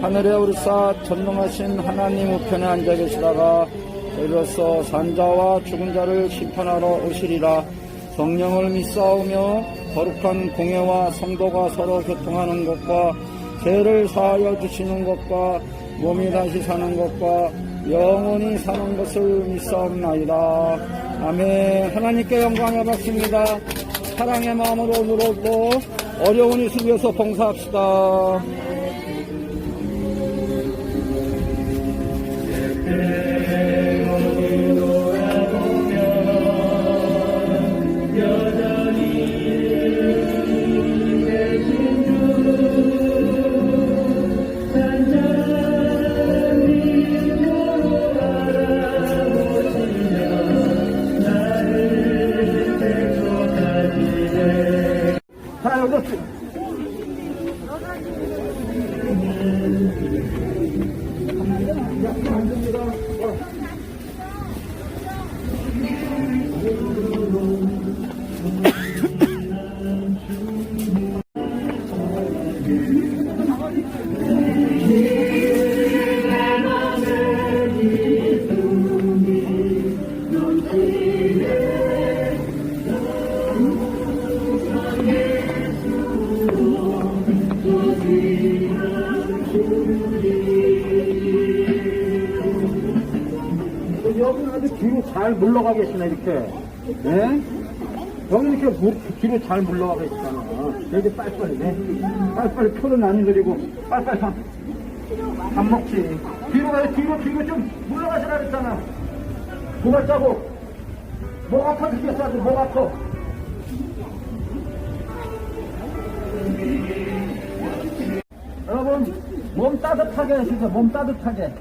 하늘에 오르사 전능하신 하나님 우편에 앉아 계시다가 저희로서 산자와 죽은 자를 심판하러 오시리라 성령을 믿사오며 거룩한 공예와 성도가 서로 교통하는 것과 죄를 사하여 주시는 것과 몸이 다시 사는 것과 영원히 사는 것을 믿사옵나이다. 아멘. 하나님께 영광을 받습니다. 사랑의 마음으로 오늘도 어려운 이을 위해서 봉사합시다. 뒤로 잘 물러가 계시네, 이렇게. 예? 여기 이렇게 물, 뒤로 잘 물러가 계시잖아. 여기 빨리빨리, 네? 빨리빨리 표를 안 내리고, 빨리빨리 밥, 밥 먹지. 뒤로 가요, 뒤로, 뒤로 좀 물러가시라 그랬잖아. 뭐가 짜고, 목 아파 죽겠어, 아주 목 아파. 여러분, 몸 따뜻하게 해주세요, 몸 따뜻하게.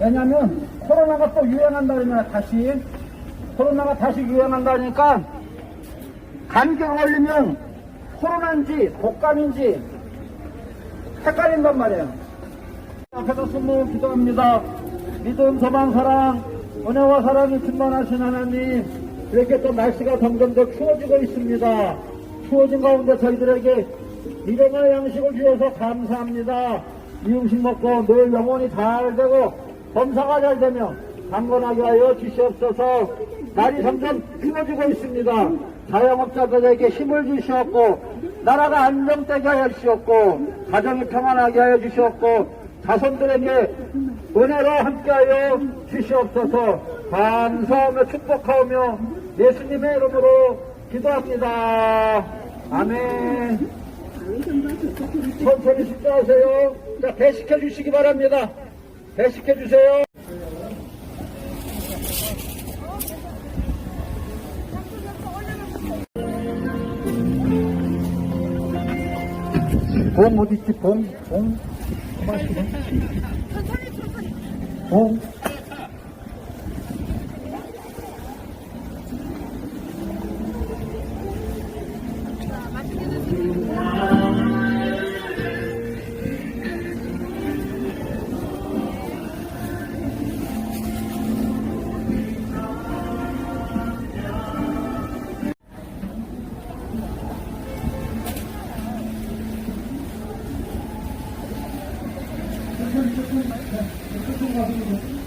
왜냐면 코로나가 또 유행한다 그러면 다시 코로나가 다시 유행한다니까 감기가 걸리면 코로나인지 독감인지 헷갈린단 말이에요. 앞에서 숨을 기도합니다. 믿음, 소망, 사랑, 은혜와 사랑이 충만하신 하나님, 이렇게 또 날씨가 점점 더 추워지고 있습니다. 추워진 가운데 저희들에게 일용할 양식을 주셔서 감사합니다. 이 음식 먹고 늘 영혼이 잘 되고 검사가 잘 되며 강건하게 하여 주시옵소서 날이 점점 추워지고 있습니다. 자영업자들에게 힘을 주시옵고 나라가 안정되게 하여 주시옵고 가정이 평안하게 하여 주시옵고 자손들에게 은혜로 함께하여 주시옵소서 감사하며 축복하오며 예수님의 이름으로 기도합니다. 아멘. 천천히 식사하세요. 자, 배식해 주시기 바랍니다. 배식해 주세요. 봉 어디 있지? 봉, 봉, 맛있어. 봉. 조금 조금 조금 가지고